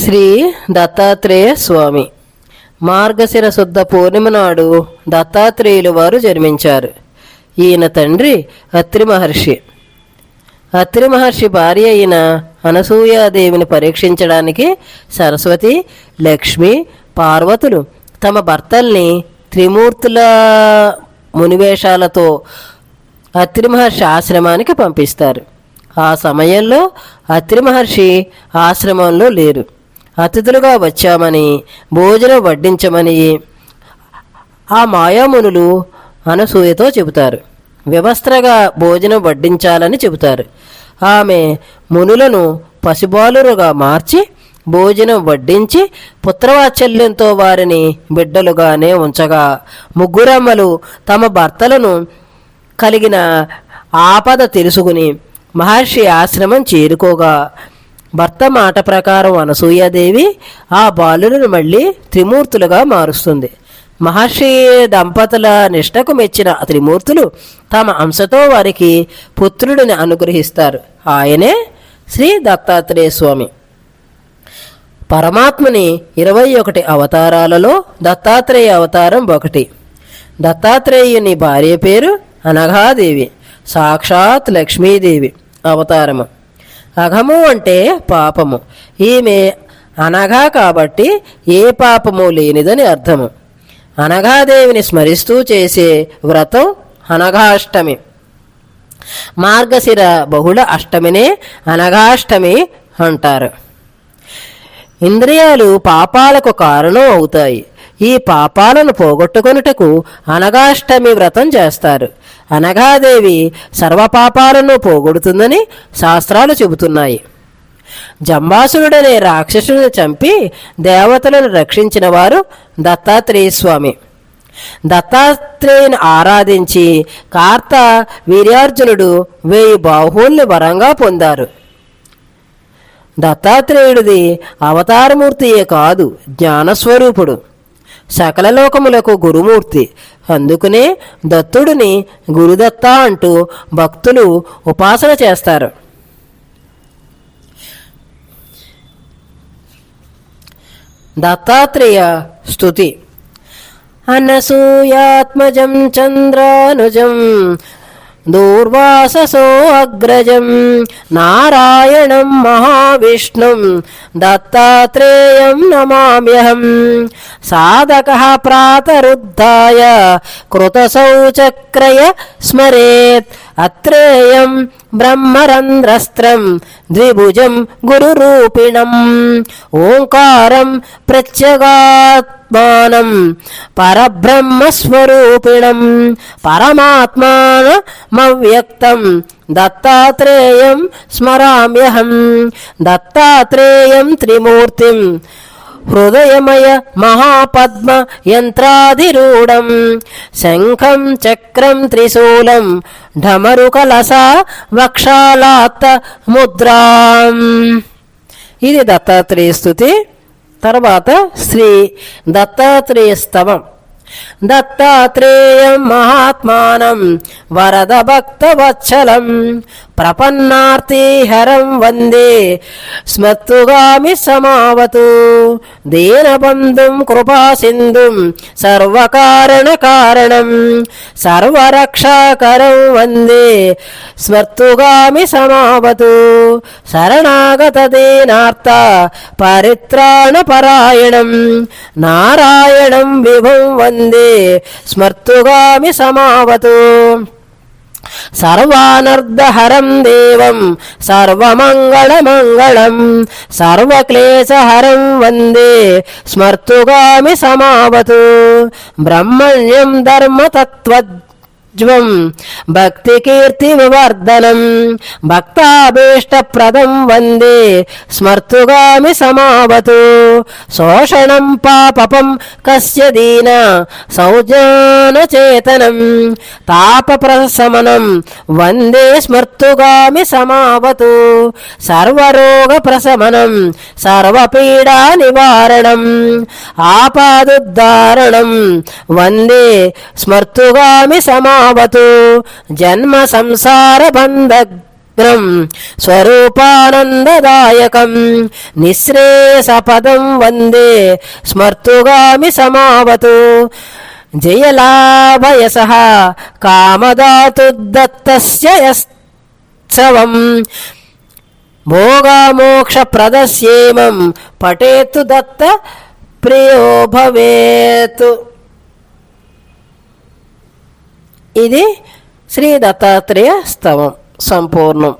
శ్రీ దత్తాత్రేయ స్వామి. మార్గశిర శుద్ధ పూర్ణిమ నాడు దత్తాత్రేయులు వారు జన్మించారు. ఈయన తండ్రి అత్రి మహర్షి. అత్రి మహర్షి భార్య అయిన అనసూయాదేవిని పరీక్షించడానికి సరస్వతి లక్ష్మి పార్వతులు తమ భర్తల్ని త్రిమూర్తుల మునివేషాలతో అత్రి మహర్షి ఆశ్రమానికి పంపిస్తారు. ఆ సమయంలో అత్రి మహర్షి ఆశ్రమంలో లేరు. అతిథులుగా వచ్చామని భోజనం వడ్డించమని ఆ మాయామునులు అనసూయతో చెబుతారు. వ్యవస్థగా భోజనం వడ్డించాలని చెబుతారు. ఆమె మునులను పసిబాలురుగా మార్చి భోజనం వడ్డించి పుత్రవాత్సల్యంతో వారిని బిడ్డలుగానే ఉంచగా ముగ్గురమ్మలు తమ భర్తలను కలిగిన ఆపద తెలుసుకుని మహర్షి ఆశ్రమం చేరుకోగా భర్త మాట ప్రకారం అనసూయాదేవి ఆ బాలులను మళ్ళీ త్రిమూర్తులుగా మారుస్తుంది. మహర్షి దంపతుల నిష్టకు మెచ్చిన త్రిమూర్తులు తమ అంశతో వారికి పుత్రుడిని అనుగ్రహిస్తారు. ఆయనే శ్రీ దత్తాత్రేయ స్వామి. పరమాత్మని ఇరవై ఒకటి అవతారాలలో దత్తాత్రేయ అవతారం ఒకటి. దత్తాత్రేయుని భార్య పేరు అనఘాదేవి సాక్షాత్ లక్ష్మీదేవి అవతారము. అఘము అంటే పాపము. ఈమె అనగా కాబట్టి ఏ పాపము లేనిదని అర్థము. అనఘాదేవిని స్మరిస్తూ చేసే వ్రతం అనఘాష్టమి. మార్గశిర బహుళ అష్టమినే అనఘాష్టమి అంటారు. ఇంద్రియాలు పాపాలకు కారణం అవుతాయి. ఈ పాపాలను పోగొట్టుకొనుటకు అనగాష్టమి వ్రతం చేస్తారు. అనగాదేవి సర్వపాపాలను పోగొడుతుందని శాస్త్రాలు చెబుతున్నాయి. జంబాసురుడనే రాక్షసుని చంపి దేవతలను రక్షించిన వారు దత్తాత్రేయ స్వామి దత్తాత్రేయుని ఆరాధించి కార్త వీర్యార్జునుడు వేయి బాహువుల్ని వరంగా పొందారు. దత్తాత్రేయుడిది అవతారమూర్తియే కాదు జ్ఞానస్వరూపుడు. సకల లోకములకు గురుమూర్తి. అందుకనే దత్తుడిని గురుదత్త అంటూ భక్తులు ఉపాసన చేస్తారు. దత్తాత్రేయ స్తుతి. అనసూయాత్మజం చంద్రానుజం దూర్వాససో అగ్రజం నారాయణం మహావిష్ణుం దత్తాత్రేయం నమామ్యహం సాధక ప్రాతరుద్ధాయ కృతశౌచక్రయ స్మరేత్ అత్రేయం బ్రహ్మరంధ్రస్త్రం ద్విభుజం గురురూపిణం ఓంకారం ప్రత్యగాత్మానం పరబ్రహ్మస్వరూపిణం పరమాత్మానమవ్యక్తం దత్తాత్రేయం స్మరామ్యహం దత్తాత్రేయం త్రిమూర్తిం హృదయమయ మహాపద్మ యంత్రాదిరూఢం శంఖం చక్రం త్రిశూలం ఢమరుకలస వక్షాలాత్త ముద్రాం. ఇది దత్తాత్రేయ స్థుతి. తర్వాత శ్రీ దత్తాత్రేయ స్తవం. దత్తాత్రేయం మహాత్మానం వరద భక్తవత్సలం ప్రపన్నార్తిహరం వందే. స్మత్తుగామి సమావతు. దీనబంధుం కృపాసింధుం సర్వకారణ కారణం. సర్వరక్షాకరం వందే. స్మర్తుగామి సమావతు. శరణాగత దీనార్త పరిత్రాణ పరాయణం. నారాయణం విభం వందే. స్మర్తుగామి సమావతు. సర్వానర్ధహరం దేవం సర్వమంగళమంగళం సర్వక్లేశహరం వందే స్మర్తుగామి సమావతు బ్రహ్మణ్యం ధర్మతత్వ జ్వం. భక్తి కీర్తి వివర్ధనం భక్తాభీష్టప్రదం వందే. స్మర్తుగామి సమావతు. శోషణం పాపపం కస్య దీన. సౌజ్ఞానచేతనం. తాపప్రశమనం వందే స్మర్తుగామి సమావతు. సర్వరోగ ప్రశమనం సర్వపీడా నివారణం ఆపాదుద్ధారణం వందే స్మర్తుగామి సమా సమావతు జన్మ సంసార బంధ సమగ్రం స్వరూపానందదాయకం నిశ్రేయసపదం వందే. స్మర్తుగామి సమావతు. జయలాభయస కామదాతుదత్తస్య యత్సవం భోగమోక్షప్రదస్యేమం. పఠేతు దత్త ప్రియో భవేతు. ఇది శ్రీ దత్తాత్రేయ స్తవం సంపూర్ణం.